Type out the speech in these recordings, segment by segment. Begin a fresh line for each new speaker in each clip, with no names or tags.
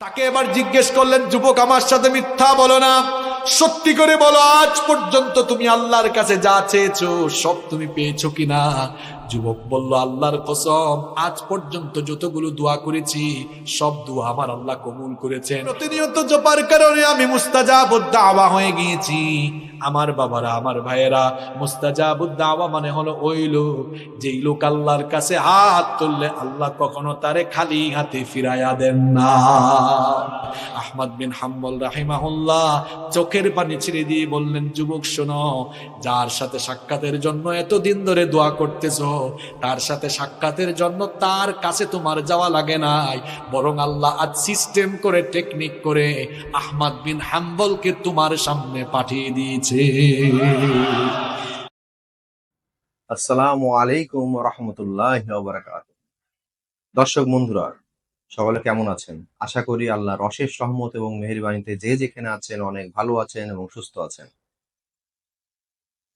তাকে এবার জিজ্ঞেস করলেন, যুবক, আমার সাথে মিথ্যা বলো না। সত্যি করে বলো, আজ পর্যন্ত তুমি আল্লাহর কাছে যা চেয়েছো, সব তুমি পেয়েছ কিনা? যুবক বলল, আল্লাহর কসম, আজ পর্যন্ত যতগুলো দোয়া করেছি, সব দোয়া আমার আল্লাহ কবুল করেছেন। প্রতিনিয়ত জপার কারণে আমি আবাহ হয়ে গিয়েছি। আমার বাবারা, আমার ভাইয়েরা, মুস্তাজাবুদ্দাওয়া মানে হলো ওই লোক, যেই লোক আল্লাহর কাছে হাত তুললে আল্লাহ কখনো তারে খালি হাতে ফিরাইয়া দেন না। আহমদ বিন হাম্বল রাহিমাহুল্লাহ চোখের পানি ছিঁড়ে দিয়ে বললেন, যুবক শোনো, যার সাথে সাক্ষাতের জন্য এতদিন ধরে দোয়া করতেছ, তার সাথে সাক্ষাতের জন্য তার কাছে তোমার যাওয়া লাগে নাই। বরং আল্লাহ আজ সিস্টেম করে টেকনিক করে, আহমদ বিন হাম্বলকে তোমার সামনে পাঠিয়ে দিয়েছে।
আসসালামু আলাইকুম রহমতুল্লাহ দর্শক বন্ধুরা, সকলে কেমন আছেন? আশা করি আল্লাহর অশেষ রহমত এবং মেহেরবানিতে যে যেখানে আছেন অনেক ভালো আছেন এবং সুস্থ আছেন।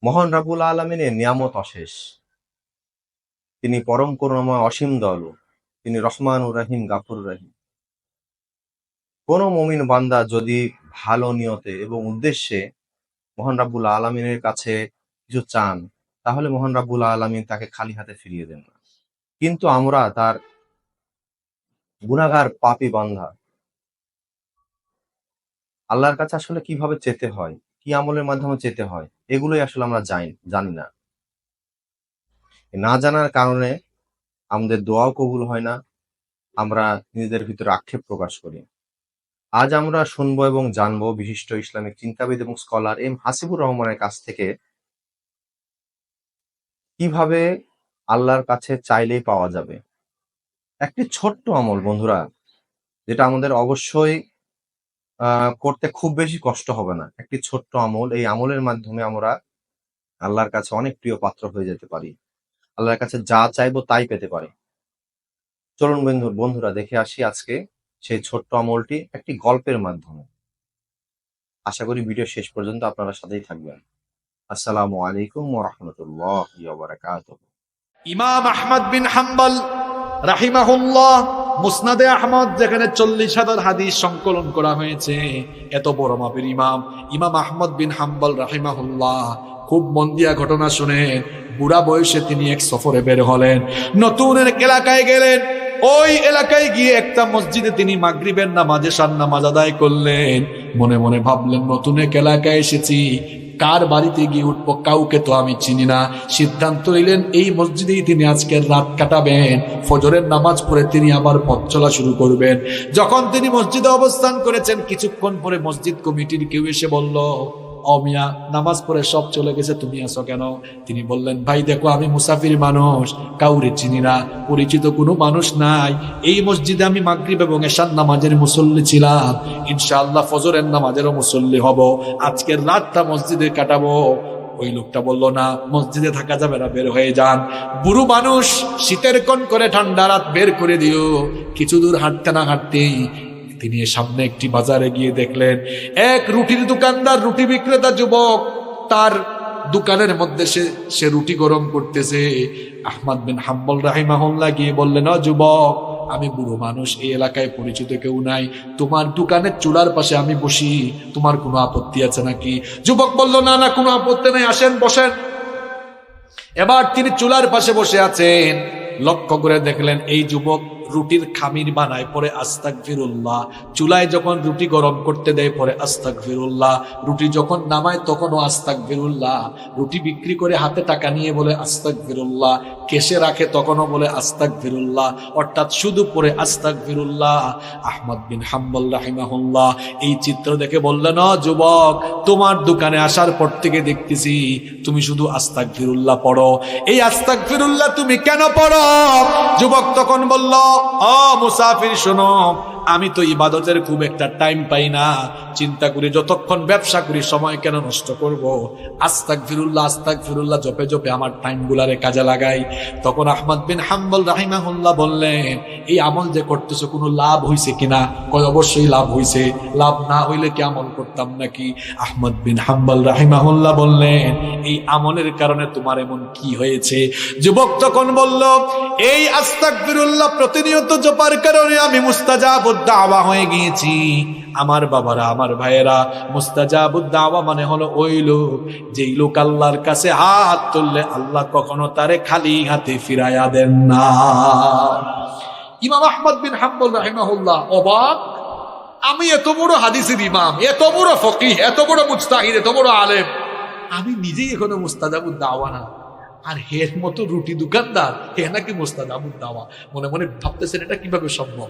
মহান রাবুল আলমিনের নিয়ামত অশেষ। তিনি পরম করুণাময় অসীম দল তিনি রহমান রাহিম গাফুর রাহিম। কোন মমিন বান্দা যদি ভালো নিয়তে এবং উদ্দেশ্যে মহান রাব্বুল আলমিনের কাছে কিছু চান, তাহলে মহান রাব্বুল আলমিন তাকে খালি হাতে ফিরিয়ে দেন না। কিন্তু আমরা তার গুনাগার পাপি বান্ধা আল্লাহর কাছে আসলে কীভাবে চেতে হয়, কি আমলের মাধ্যমে চেতে হয়, এগুলোই আসলে আমরা জানি জানি না। না জানার কারণে আমাদের দোয়াও কবুল হয় না, আমরা নিজেদের ভিতরে আক্ষেপ প্রকাশ করি। আজ আমরা শুনব এবং জানব বিশিষ্ট ইসলামিক চিন্তাবিদ এবং স্কলার এম হাসিবুর রহমানের কাছ থেকে কীভাবে আল্লাহর কাছে চাইলেই পাওয়া যাবে। একটি ছোট্ট আমল, বন্ধুরা, যেটা আমাদের অবশ্যই করতে খুব বেশি কষ্ট হবে না। একটি ছোট্ট আমল, এই আমলের মাধ্যমে আমরা আল্লাহর কাছে অনেক প্রিয় পাত্র হয়ে যেতে পারি। আল্লাহর কাছে যা চাইব তাই পেতে পারি। চলুন বন্ধু, বন্ধুরা, দেখে আসি আজকে সেই ছোট্ট আমলটি একটি গল্পের মাধ্যমে। আশা করি ভিডিও শেষ পর্যন্ত আপনারা সাথেই থাকবেন। আসসালামু আলাইকুম ওয়া রাহমাতুল্লাহি ওয়া বারাকাতুহু।
ইমাম আহমদ বিন হাম্বল রাহিমাহুল্লাহ মুসনাদে আহমদ, যেখানে চল্লিশ হাজার হাদিস সংকলন করা হয়েছে। এত বড় মাপের ইমাম। ইমাম আহমদ বিন হাম্বল রাহিমাহুল্লাহ খুব মন দিয়া ঘটনা শুনেন। বুড়া বয়সে তিনি এক সফরে বের হলেন। নতুন এক এলাকায় গেলেন। ওই এলাকায় গিয়ে একটা মসজিদে তিনি মাগরিবের নামাজে সার নামাজ আদায় করলেন। মনে মনে ভাবলেন, নতুন এক এলাকায় এসেছি। কার বাড়িতে গিয়ে উঠবো? কাউকে তো আমি চিনি না। সিদ্ধান্ত নিলেন, এই মসজিদেই তিনি আজকের রাত কাটাবেন। ফজরের নামাজ পড়ে তিনি আবার পথ চলা শুরু করবেন। যখন তিনি মসজিদে অবস্থান করেছেন, কিছুক্ষণ পরে মসজিদ কমিটির কেউ এসে বলল অমিয়া, নামাজ পড়ে সব চলে গেছে, তুমি আসো কেন? তিনি বললেন, ভাই, দেখো, আমি মুসাফির মানুষ, কাউরে চিনি না, পরিচিত কোনো মানুষ নাই। এই মসজিদে আমি মাগরিব এবং এশার নামাজের মুসল্লি ছিলাম। ইনশাআল্লাহ ফজরের নামাজেরও মুসল্লি হব, আজকের রাতটা মসজিদে কাটাবো। ওই লোকটা বলল, না, মসজিদে থাকা যাবে না, বের হয়ে যান। বুড়ো মানুষ, শীতের কোন করে ঠান্ডা রাত বের করে দিও। কিছু দূর হাঁটতে না হাঁটতেই তিনি সামনে একটি বাজারে গিয়ে দেখলেন, এক রুটির দোকানদার, রুটি বিক্রেতা যুবক। তার দোকানের মধ্যে সে সে রুটি গরম করতেছে। আহমদ বিন হাম্বল রাহিমাহুল্লাহ গিয়ে বললেন "অ যুবক, আমি বুড়ো মানুষ, এই এলাকায় পরিচিত কেউ নাই। তোমার দোকানের চূড়ার পাশে আমি বসি, তোমার কোনো আপত্তি আছে নাকি? যুবক বলল, না না, কোনো আপত্তি নেই, আসেন, বসেন। এবার তিনি চুলার পাশে বসে আছেন। লক্ষ্য করে দেখলেন, এই যুবক রুটির খামির বানায়, পরে আস্তাক ফিরুল্লাহ চুলায় যখন রুটি গরম করতে দেয়, পরে আস্তাক ফিরুল্লাহ রুটি যখন নামায়, তখনও আস্তাক ফিরুল্লাহ রুটি বিক্রি করে হাতে টাকা নিয়ে বলে আস্তাক ফিরুল্লাহ কেসে রাখে, তখনও বলে আস্তাক ফিরুল্লাহ অর্থাৎ শুধু পরে আস্তাক ফিরুল্লাহ আহমদ বিন হাম্বল রাহিমাহুল্লাহ এই চিত্র দেখে বললেন "অ যুবক, তোমার দোকানে আসার পর থেকে দেখতেছি তুমি শুধু আস্তাক ফিরুল্লাহ পড়ো। এই আস্তাক ফিরুল্লাহ তুমি কেন পড়ো? যুবক তখন বলল ও মুসাফির শোনো। আমি তো ইবাদতের খুব একটা টাইম পাই না। চিন্তা করি যতক্ষণ ব্যবসা করি, সময় কেন নষ্ট করব? আস্তাক ফিরুল্লাহ আস্তাক ফিরুল্লাহ জপে জপে আমার টাইম গুলারে কাজে লাগাই। তখন আহমদ বিন হাম্বল রাহিমাহুল্লাহ বললেন, এই আমল যে করতেছো, কোনো লাভ হইছে কিনা? কয়, অবশ্যই লাভ হইছে। লাভ না হইলে কি আমল করতাম নাকি? আহমদ বিন হাম্বল রাহিমাহুল্লাহ বললেন, এই আমলের কারণে তোমার এমন কি হয়েছে? যুবক তখন বলল, এই আস্তাক ফিরুল্লাহ প্রতিনিয়ত জপার কারণে আমি মুস্তাজাব মুস্তাজাবুদ্দাওয়া হয়ে গিয়েছি। আমার বাবারা, আমার ভাইয়েরা মুস্তাজাবুদ্দাওয়া মানে হলো ওই লোক যেই লোক আল্লাহর কাছে হাত তুললে আল্লাহ কখনো তারে খালি হাতে ফিরাইয়া দেন না। ইমাম আহমদ বিন রাহিমাহুল্লাহ অবাক। আমি এত বড় হাদিসের ইমাম, এত বড় ফকিহ, এত বড় মুস্তাহিদ এত বড় আলেম। আমি নিজেই এখনও মুস্তাজাবুদ দাওয়া না। আর হের মতো রুটি দোকানদার, হে নাকি মুস্তাজাবুদ দাওয়া। মনে মনে ভাবতেছেন, এটা কীভাবে সম্ভব?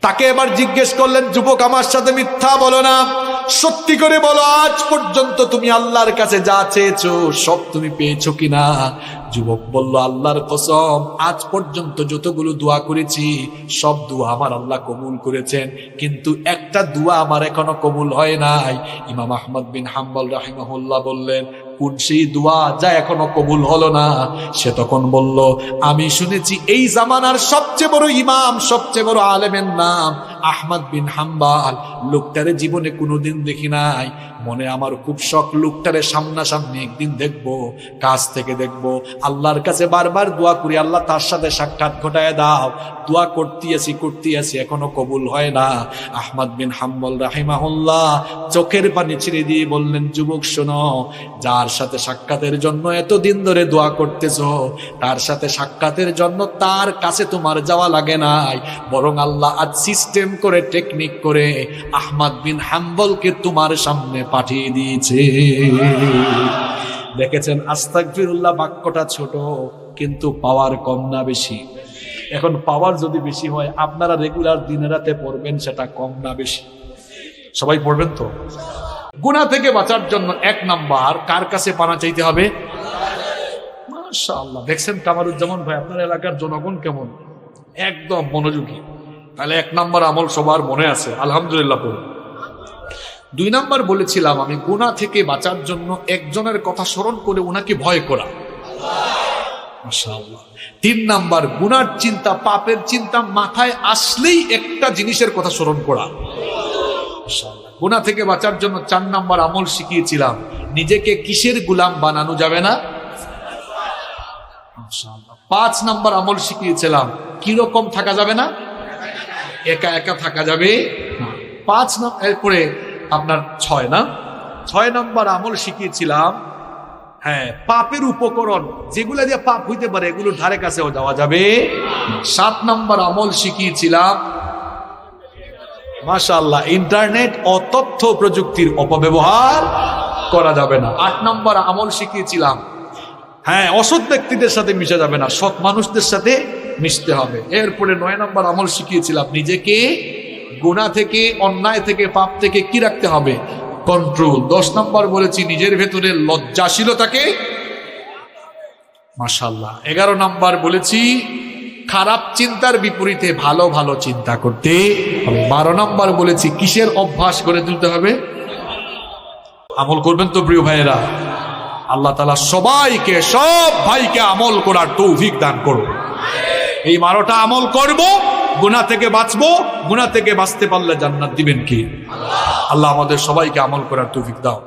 তাকে এবার জিজ্ঞেস করলেন, যুবক, আমার সাথে মিথ্যা বলো না। সত্যি করে বলো, আজ পর্যন্ত তুমি আল্লাহর কাছে যা চেয়েছো, সব তুমি পেয়েছ কিনা? যুবক বলল, আল্লাহর কসম, আজ পর্যন্ত যতগুলো দোয়া করেছি, সব দোয়া আমার আল্লাহ কবুল করেছেন। কিন্তু একটা দোয়া আমার এখনও কবুল হয় নাই। ইমাম আহমদ বিন হাম্বল রাহিমাহুল্লাহ বললেন কোন সেই দোয়া যা এখনও কবুল হলো না? সে তখন বলল, আমি শুনেছি এই জামানার সবচেয়ে বড় ইমাম, সবচেয়ে বড় আলেমের নাম। আহমদ বিন হাম্বাল, লোকটারে জীবনে কোনোদিন দেখি নাই। মনে আমার খুব শখ, লোকটারে সামনাসামনি একদিন দেখব, কাছ থেকে দেখব। আল্লাহর কাছে বারবার দোয়া করি, আল্লাহ তার সাথে সাক্ষাৎ ঘটায় দাও। দোয়া করতে আছি করতে আছি এখনও কবুল হয় না। আহমদ বিন হাম্বল রাহিমাহুল্লাহ চোখের পানি ছেড়ে দিয়ে বললেন, যুবক শোনো, যার সাথে সাক্ষাতের জন্য এতদিন ধরে দোয়া করতেছ, তার সাথে সাক্ষাতের জন্য তার কাছে তোমার যাওয়া লাগে নাই। বরং আল্লাহ আজ সিস্টেম করে টেকনিক করে আহমদ বিন হাম্বলকে তোমার সামনে পাঠিয়ে দিয়েছে। দেখেছেন আস্তাকফিরুল্লাহ বাক্যটা ছোট, কিন্তু পাওয়ার কম না বেশি। এখন পাওয়ার যদি বেশি হয়, আপনারা রেগুলার দিনে রাতে পড়বেন, সেটা কম না বেশি। সবাই পড়বেন তো? গুণা থেকে বাঁচার জন্য এক নাম্বার কার কাছে পানা চাইতে হবে? মাশাআল্লাহ। দেখছেন কামারুজ্জামান ভাই, আপনার এলাকার জনগণ কেমন? একদম মনোযোগী। তাহলে এক নম্বর আমল সবার মনে আছে, আলহামদুলিল্লাহ পড়ুন দুই নম্বর বলেছিলাম, আমি গুণা থেকে বাঁচার জন্য একজনের কথা স্মরণ করে ওনাকে ভয় করা। তিন নাম্বার, গুনার চিন্তা, পাপের চিন্তা মাথায় আসলেই একটা জিনিসের কথা স্মরণ করা। গুনাহ থেকে বাঁচার জন্য চার নাম্বার আমল শিখিয়েছিলাম, নিজেকে কিসের গুলাম বানানো যাবে না? পাঁচ নাম্বার আমল শিখিয়েছিলাম, কীরকম থাকা যাবে না? একা একা থাকা যাবে। পাঁচ এরপরে আপনার ছয় না? ছয় নম্বর আমল শিখিয়েছিলাম হ্যাঁ পাপের উপকরণ, যেগুলো দিয়ে পাপ হইতে পারে, এগুলো ধারে কাছেও যাওয়া যাবে সাত নম্বর আমল শিখিয়েছিলাম, মাশাআল্লাহ, ইন্টারনেট ও তথ্য প্রযুক্তির অপব্যবহার করা যাবে না। আট নম্বর আমল শিখিয়েছিলাম হ্যাঁ অসৎ ব্যক্তিদের সাথে মিশা যাবে না, সৎ মানুষদের সাথে মিশতে হবে। এরপরে নয় নম্বর আমল শিখিয়েছিলাম, নিজেকে গুণা থেকে, অন্যায় থেকে, পাপ থেকে কি রাখতে হবে? কন্ট্রোল দশ নম্বর বলেছি, নিজের ভেতরে লজ্জাশীলতাকে মাশাল্লাহ এগারো নম্বর বলেছি, খারাপ চিন্তার বিপরীতে ভালো ভালো চিন্তা করতে হবে। বারো নম্বর বলেছি, কিসের অভ্যাস করে তুলতে হবে? আমল করবেন তো প্রিয় ভাইয়েরা? আল্লাহ তালা সবাইকে, সব ভাইকে আমল করার তৌফিক দান করুন। এই বারোটা আমল করব গুণা থেকে বাঁচবো গুনা থেকে বাঁচতে পারলে জান্নাত দিবেন কি? আল্লাহ আমাদের সবাইকে আমল করার তুফিক দাও।